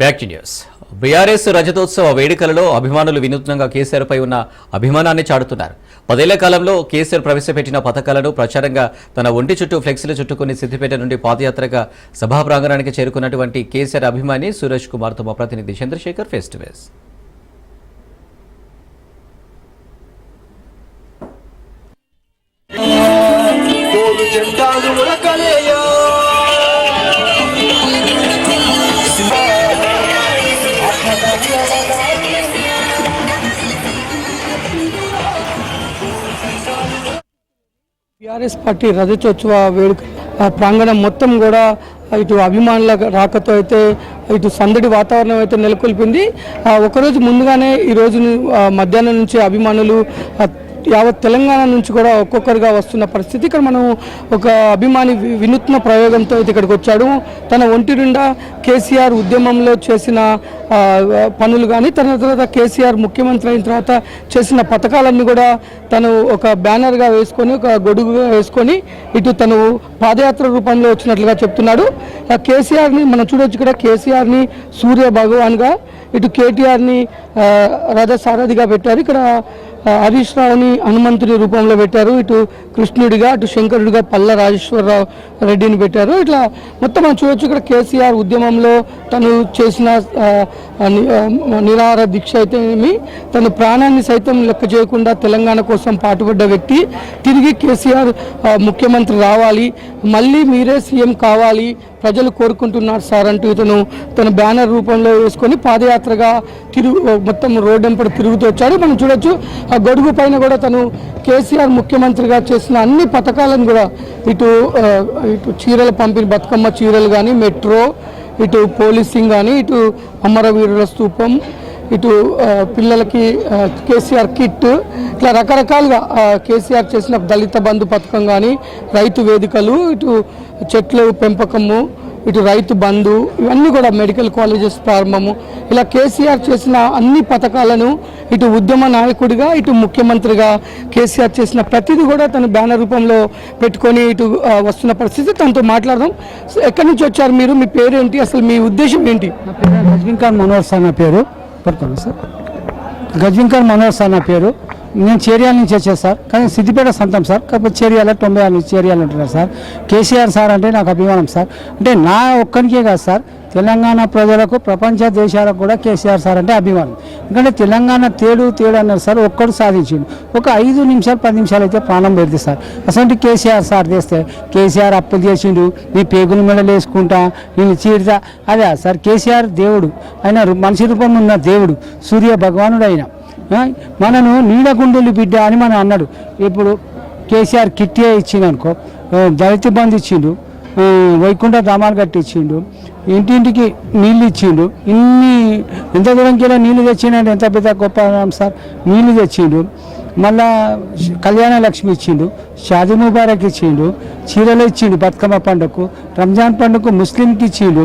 Back to news. BRS రజతోత్సవ వేడుకలలో అభిమానులు వినూత్నంగా కేసీఆర్పై ఉన్న అభిమానాన్ని చాటుతున్నారు. పదేళ్ళ కాలంలో కేసీఆర్ ప్రవేశపెట్టిన పథకాలను ప్రచారంగా తన ఒంటి చుట్టూ ఫ్లెక్సీలు చుట్టుకుని సిద్దిపేట నుండి పాదయాత్రగా సభా ప్రాంగణానికి చేరుకున్నటువంటి కేసీఆర్ అభిమాని సురేష్ కుమార్తో మా ప్రతినిధి చంద్రశేఖర్ ఫేస్ టు ఫేస్ తోలు జెండాలు టీఆర్ఎస్ పార్టీ రజతోత్సవ వేడుక ప్రాంగణం మొత్తం కూడా ఇటు అభిమానుల రాకతో అయితే ఇటు సందడి వాతావరణం అయితే నెలకొల్పింది. ఒకరోజు ముందుగానే ఈ రోజు మధ్యాహ్నం నుంచి అభిమానులు యావత్ తెలంగాణ నుంచి కూడా ఒక్కొక్కరుగా వస్తున్న పరిస్థితి. ఇక్కడ మనం ఒక అభిమాని వినూత్న ప్రయోగంతో అయితే ఇక్కడికి వచ్చాడు. తన ఒంటి నిండా కేసీఆర్ ఉద్యమంలో చేసిన పనులు కానీ తన తర్వాత కేసీఆర్ ముఖ్యమంత్రి అయిన తర్వాత చేసిన పథకాలన్నీ కూడా తను ఒక బ్యానర్గా వేసుకొని ఒక గొడుగుగా వేసుకొని ఇటు తను పాదయాత్ర రూపంలో వచ్చినట్లుగా చెప్తున్నాడు. ఆ కేసీఆర్ని మనం చూడొచ్చు ఇక్కడ. కేసీఆర్ని సూర్య భగవాన్గా ఇటు కేటీఆర్ని రథసారథిగా పెట్టారు. ఇక్కడ హరీష్ రావుని హనుమంతుడి రూపంలో పెట్టారు. ఇటు కృష్ణుడిగా అటు శంకరుడిగా పల్ల రాజేశ్వరరావు రెడ్డిని పెట్టారు. ఇట్లా మొత్తం మనం చూడొచ్చు ఇక్కడ కేసీఆర్ ఉద్యమంలో తను చేసిన నిరాహార దీక్ష అయితే ఏమి తన ప్రాణాన్ని సైతం లెక్క చేయకుండా తెలంగాణ కోసం పాటుపడ్డ వ్యక్తి. తిరిగి కేసీఆర్ ముఖ్యమంత్రి రావాలి. మళ్ళీ మీరే సీఎం కావాలి ప్రజలు కోరుకుంటున్నారు సార్ అంటూ ఇతను తన బ్యానర్ రూపంలో వేసుకొని పాదయాత్రగా తిరుగు మొత్తం రోడ్ తిరుగుతూ వచ్చాడు. మనం చూడొచ్చు ఆ గొడుగు పైన కూడా తను కేసీఆర్ ముఖ్యమంత్రిగా చేసిన అన్ని పథకాలను కూడా ఇటు ఇటు చీరలు పంపిణీ బతుకమ్మ చీరలు కానీ మెట్రో ఇటు పోలీసింగ్ కానీ ఇటు అమరవీరుల స్తూపం ఇటు పిల్లలకి కేసీఆర్ కిట్ ఇట్లా రకరకాలుగా కేసీఆర్ చేసిన దళిత బంధు పథకం కానీ రైతు వేదికలు ఇటు చెట్లు పెంపకము ఇటు రైతు బంధు ఇవన్నీ కూడా మెడికల్ కాలేజెస్ ప్రారంభము. ఇలా కేసీఆర్ చేసిన అన్ని పథకాలను ఇటు ఉద్యమ నాయకుడిగా ఇటు ముఖ్యమంత్రిగా కేసీఆర్ చేసిన ప్రతిదీ కూడా తను బ్యానర్ రూపంలో పెట్టుకొని ఇటు వస్తున్న పరిస్థితి తనతో మాట్లాడదాం. సో, ఎక్కడి నుంచి వచ్చారు మీరు? మీ పేరేంటి? అసలు మీ ఉద్దేశం ఏంటి? రజనీకాంత్ మనోహర్ సార్ నా పేరు. పడుకోండి సార్. గజ్వింకర్ మనోహర్ సార్ నా పేరు. నేను చేరియాల నుంచి వచ్చాను సార్. కానీ సిద్దిపేట సంతం సార్. కాకపోతే చేరియాల తొంభై ఆరు నుంచి చేరియాలు ఉంటున్నారు సార్. కేసీఆర్ సార్ అంటే నాకు అభిమానం సార్. అంటే నా ఒక్కరికే కాదు సార్. తెలంగాణ ప్రజలకు ప్రపంచ దేశాలకు కూడా కేసీఆర్ సార్ అంటే అభిమానం. ఎందుకంటే తెలంగాణ తేడు తేడు అన్నారు సార్ ఒక్కడు సాధించిండు. ఒక ఐదు నిమిషాలు పది నిమిషాలు అయితే ప్రాణం పెడితే సార్. అసలు కేసీఆర్ సార్ చేస్తే కేసీఆర్ అప్పులు చేసిండు నీ పేగుల మెడలు వేసుకుంటా నేను చీడతా అదే సార్ కేసీఆర్ దేవుడు. ఆయన మనిషి రూపంలో ఉన్న దేవుడు సూర్య భగవానుడు ఆయన మనను నీడగుండెలు బిడ్డ అని మనం అన్నాడు. ఇప్పుడు కేసీఆర్ కిట్టే ఇచ్చిండు అనుకో దళిత బంధు ఇచ్చిండు వైకుంఠ ధామాలు కట్టించిండు ఇంటింటికి నీళ్ళు ఇచ్చిండు. ఇన్ని ఎంత దూరంకి వెళ్ళి నీళ్ళు తెచ్చిండు ఎంత పెద్ద గొప్ప సార్? నీళ్ళు తెచ్చిండు. మళ్ళా కళ్యాణ లక్ష్మి ఇచ్చిండు. షాది ముబారక్ ఇచ్చిండు. చీరలు ఇచ్చిండు బతుకమ్మ పండుగకు. రంజాన్ పండుగకు ముస్లింకి ఇచ్చిండు.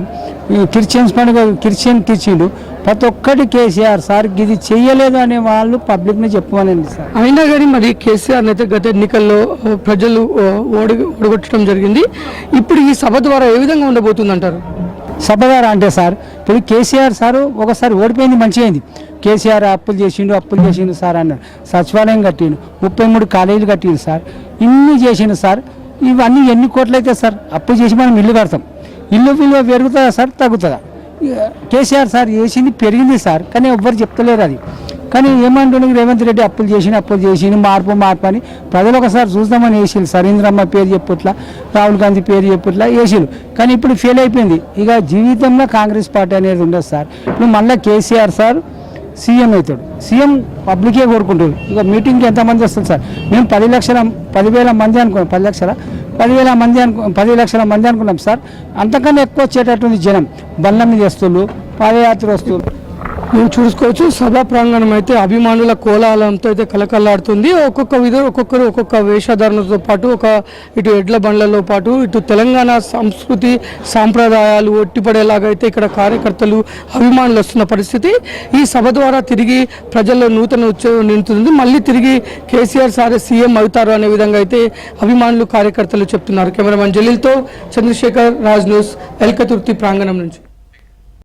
ఈ క్రిస్టియన్స్ పండుగ క్రిస్టియన్కి ఇచ్చిండు. ప్రతి ఒక్కటి కేసీఆర్ సార్ ఇది చేయలేదు అనే వాళ్ళు పబ్లిక్ని చెప్పమనండి సార్. అయినా కానీ మరి కేసీఆర్ అయితే గత ఎన్నికల్లో ప్రజలు ఓడి ఓడగొట్టడం జరిగింది. ఇప్పుడు ఈ సభ ద్వారా ఏ విధంగా ఉండబోతుంది అంటారు సభగారు అంటే సార్ ఇప్పుడు కేసీఆర్ సారు ఒకసారి ఓడిపోయింది మంచిగా కేసీఆర్ అప్పులు చేసిండు అప్పులు చేసిండు సార్ అన్నాడు. సచివాలయం కట్టిండు ముప్పై మూడు కాలేజీలు కట్టిండు సార్. ఇన్ని చేసిండు సార్ ఇవన్నీ ఎన్ని కోట్లు అయితే సార్ అప్పు చేసి మనం ఇల్లు కడతాం. ఇల్లు విలువ పెరుగుతుందా సార్ తగ్గుతుందా? కేసీఆర్ సార్ చేసింది పెరిగింది సార్ కానీ ఎవ్వరు చెప్తలేరు అది. కానీ ఏమంటున్నాడు రేవంత్ రెడ్డి అప్పులు చేసిన అప్పులు చేసిన మార్పు మార్పు అని ప్రజలు ఒకసారి చూద్దామని వేసిరు సరీంద్రమ్మ పేరు చెప్పుట్లా రాహుల్ గాంధీ పేరు చెప్పుట్లా వేసిరు కానీ ఇప్పుడు ఫెయిల్ అయిపోయింది. ఇక జీవితంలో కాంగ్రెస్ పార్టీ అనేది ఉండదు సార్. ఇప్పుడు మళ్ళీ కేసీఆర్ సార్ సీఎం అవుతాడు. సీఎం పబ్లికే కోరుకుంటారు ఇక మీటింగ్కి ఎంతమంది వస్తుంది సార్? మేము పది లక్షల పదివేల మంది అనుకున్నాం. పది లక్షల? పదివేల మంది అనుకు పది లక్షల మంది అనుకున్నాం సార్. అంతకన్నా ఎక్కువ వచ్చేటటువంటి జనం. బండ్ల మీద వస్తున్నారు పాదయాత్ర వస్తువులు మేము చూసుకోవచ్చు సభా ప్రాంగణం అయితే అభిమానుల కోలాహలంతో అయితే కలకల్లాడుతుంది ఒక్కొక్క విధ ఒక్కొక్కరు ఒక్కొక్క వేషధారణతో పాటు ఒక ఇటు ఎడ్ల బండ్లలో పాటు ఇటు తెలంగాణ సంస్కృతి సాంప్రదాయాలు ఒట్టిపడేలాగా అయితే ఇక్కడ కార్యకర్తలు అభిమానులు వస్తున్న పరిస్థితి. ఈ సభ ద్వారా తిరిగి ప్రజల్లో నూతన ఉత్సవం నిండుతుంది. మళ్ళీ తిరిగి కేసీఆర్ సారే సీఎం అవుతారు అనే విధంగా అయితే అభిమానులు కార్యకర్తలు చెప్తున్నారు. కెమెరామెన్ జలీల్తో చంద్రశేఖర్ రాజ్ న్యూస్ ఎల్కతుర్తి ప్రాంగణం నుంచి.